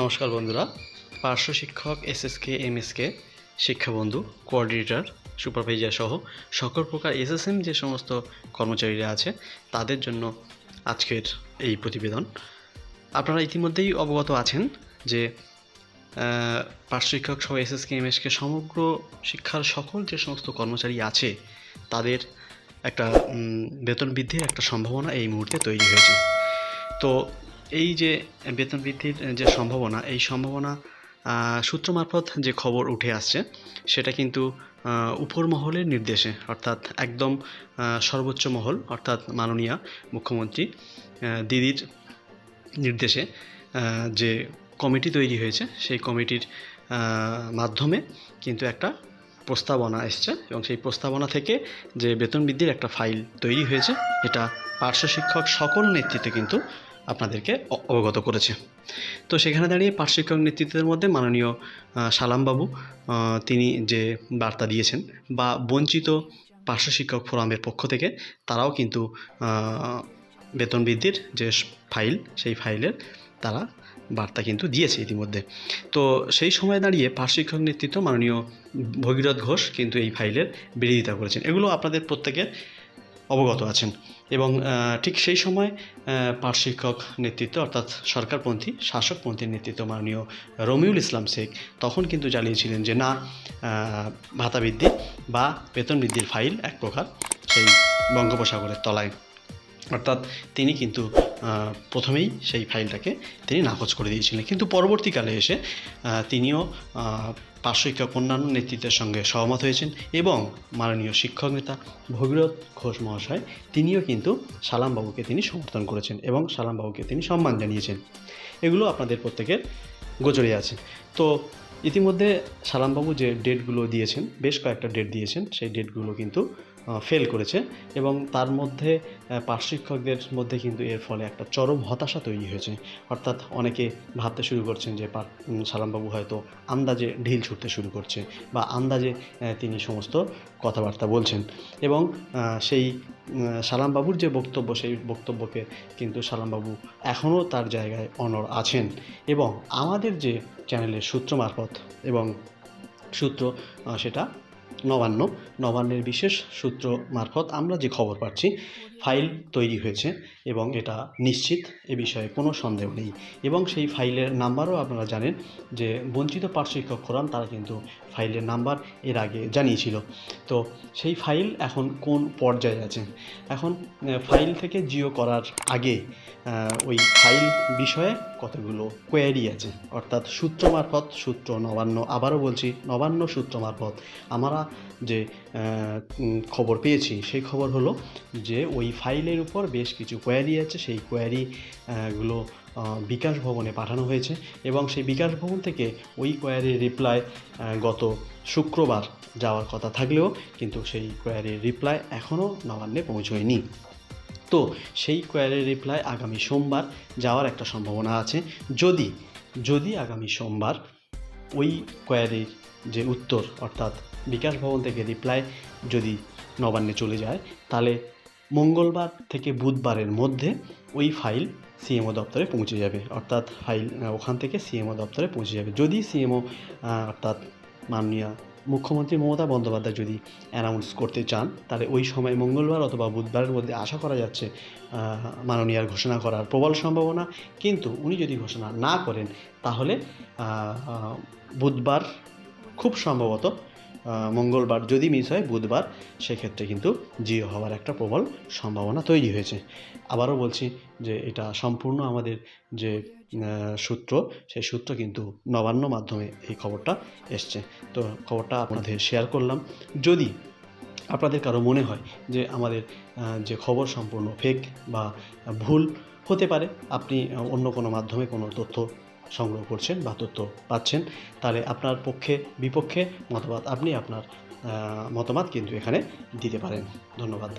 নমস্কার বন্ধুরা। পার্শ্ব শিক্ষক এসএসকে এমএসকে শিক্ষাবন্ধু কোঅর্ডিনেটর সুপারভাইজার সহ সকল প্রকার এসএসএম যে সমস্ত কর্মচারীরা আছে, তাদের জন্য আজকের এই প্রতিবেদন। আপনারা ইতিমধ্যেই অবগত আছেন যে পার্শ্ব শিক্ষক সহ এসএসকে এমএসকে সমগ্র শিক্ষার সকল যে সমস্ত কর্মচারী আছে, তাদের একটা বেতন বৃদ্ধির একটা সম্ভাবনা এই মুহূর্তে তৈরি হয়েছে। তো এই যে বেতন বৃদ্ধির যে সম্ভাবনা, এই সম্ভাবনা সূত্র মারফত যে খবর উঠে আসছে, সেটা কিন্তু উপর মহলের নির্দেশে, অর্থাৎ একদম সর্বোচ্চ মহল, অর্থাৎ মাননীয় মুখ্যমন্ত্রী দিদির নির্দেশে যে কমিটি তৈরি হয়েছে, সেই কমিটির মাধ্যমে কিন্তু একটা প্রস্তাবনা এসছে এবং সেই প্রস্তাবনা থেকে যে বেতন বৃদ্ধির একটা ফাইল তৈরি হয়েছে, এটা পার্শ্ব শিক্ষক সকল নেতৃত্বে কিন্তু আপনাদেরকে অবগত করেছে। তো সেখানে দাঁড়িয়ে শিক্ষক নেতৃত্বের মধ্যে মাননীয় সালামবাবু তিনি যে বার্তা দিয়েছেন বা বঞ্চিত পার্শ্ব শিক্ষক ফোরামের পক্ষ থেকে, তারাও কিন্তু বেতন বৃদ্ধির যে ফাইল, সেই ফাইলের তারা বার্তা কিন্তু দিয়েছে ইতিমধ্যে। তো সেই সময় দাঁড়িয়ে পার্শ্ব শিক্ষক নেতৃত্ব মাননীয় ভগীরথ ঘোষ কিন্তু এই ফাইলের বিরোধিতা করেছেন। এগুলো আপনাদের প্রত্যেকের অবগত আছেন। এবং ঠিক সেই সময় পাঠ শিক্ষক নেতৃত্ব, অর্থাৎ সরকারপন্থী, শাসকপন্থীর নেতৃত্ব মাননীয় রমিউল ইসলাম শেখ তখন কিন্তু জানিয়েছিলেন যে, না ভাতা বৃদ্ধি বা বেতন বৃদ্ধির ফাইল এক প্রকার সেই বঙ্গোপসাগরের তলায় অর্থাৎ তিনি কিন্তু প্রথমেই সেই ফাইলটাকে তিনি নাকচ করে দিয়েছিলেন। কিন্তু পরবর্তীকালে এসে তিনিও আহ, পার্শ্ব শিক্ষক অন্যান্য নেতৃত্বের সঙ্গে সহমত হয়েছেন এবং মাননীয় শিক্ষক নেতা ভগীরথ ঘোষ মহাশয় তিনিও কিন্তু সালামবাবুকে তিনি সমর্থন করেছেন এবং সালামবাবুকে তিনি সম্মান জানিয়েছেন। এগুলো আপনাদের প্রত্যেকের গোচরে আছে। তো ইতিমধ্যে সালামবাবু যে ডেটগুলো দিয়েছেন বেশ কয়েকটা ডেট দিয়েছেন সেই ডেটগুলো কিন্তু ফেল করেছে এবং তার মধ্যে পার্শ্ব শিক্ষকদের মধ্যে কিন্তু এর ফলে একটা চরম হতাশা তৈরি হয়েছে। অর্থাৎ অনেকে ভাবতে শুরু করছেন যে সালামবাবু হয়তো আন্দাজে ঢিল ছুটতে শুরু করছে বা আন্দাজে তিনি সমস্ত কথাবার্তা বলছেন। এবং সেই সালামবাবুর যে বক্তব্য, সেই বক্তব্যকে কিন্তু সালামবাবু এখনও তার জায়গায় অনড় আছেন। এবং আমাদের যে চ্যানেলের সূত্র মারফত এবং সূত্র সেটা নবান্ন নবান্নের বিশেষ সূত্র মারফত আমরা যে খবর পাচ্ছি ফাইল তৈরি হয়েছে এবং এটা নিশ্চিত, এ বিষয়ে কোনো সন্দেহ নেই। এবং সেই ফাইলের নাম্বারও আপনারা জানেন যে বঞ্চিত পার্শ্ব শিক্ষক ফোরাম তারা কিন্তু ফাইলের নাম্বার এর আগে জানিয়েছিল। তো সেই ফাইল এখন কোন পর্যায়ে আছে? এখন ফাইল থেকে জিও করার আগে ওই ফাইল বিষয়ে কতগুলো কোয়ারি আছে? অর্থাৎ সূত্র মারফত, সূত্র নবান্ন, আবারও বলছি, নবান্ন সূত্র মারফত। আমরা যে খবর পেয়েছি, সেই খবর হলো যে ওই ফাইলের উপর বেশ কিছু কোয়ারি আছে। সেই কোয়ারি আহ, গুলো বিকাশ ভবনে পাঠানো হয়েছে এবং সেই বিকাশ ভবন থেকে ওই কোয়ারির রিপ্লাই গত শুক্রবার যাওয়ার কথা থাকলেও কিন্তু সেই কোয়ারির রিপ্লাই এখনও নবান্নে পৌঁছয়নি। তো সেই কোয়ারির রিপ্লাই আগামী সোমবার যাওয়ার একটা সম্ভাবনা আছে। যদি যদি আগামী সোমবার ওই কোয়ারির যে উত্তর অর্থাৎ বিকাশ ভবন থেকে রিপ্লাই যদি নবান্নে চলে যায় তাহলে মঙ্গলবার থেকে বুধবারের মধ্যে ওই ফাইল সিএমও দপ্তরে পৌঁছে যাবে। অর্থাৎ ফাইল ওখান থেকে সিএমও দপ্তরে পৌঁছে যাবে। যদি সিএমও অর্থাৎ মাননীয় মুখ্যমন্ত্রী মমতা বন্দ্যোপাধ্যায় যদি অ্যানাউন্স করতে চান, তাহলে ওই সময় মঙ্গলবার অথবা বুধবারের মধ্যে আশা করা যাচ্ছে মাননীয়ার ঘোষণা করার প্রবল সম্ভাবনা। কিন্তু উনি যদি ঘোষণা না করেন, তাহলে বুধবার খুব সম্ভবত মঙ্গলবার যদি মিস হয়, বুধবার, সেক্ষেত্রে কিন্তু জিও হওয়ার একটা প্রবল সম্ভাবনা তৈরি হয়েছে। আবারও বলছি যে এটা সম্পূর্ণ আমাদের যে সূত্র, সেই সূত্র কিন্তু নবান্ন মাধ্যমে এই খবরটা এসছে। তো খবরটা আপনাদের শেয়ার করলাম। যদি আপনাদের কারও মনে হয় যে আমাদের যে খবর সম্পূর্ণ ফেক বা ভুল হতে পারে, আপনি অন্য কোনো মাধ্যমে কোনো তথ্য সংগ্রহ করছেন বা তথ্য পাচ্ছেন, তাহলে আপনার পক্ষে, বিপক্ষে মতবাদ আপনি আপনার মতামত কিন্তু এখানে দিতে পারেন। ধন্যবাদ।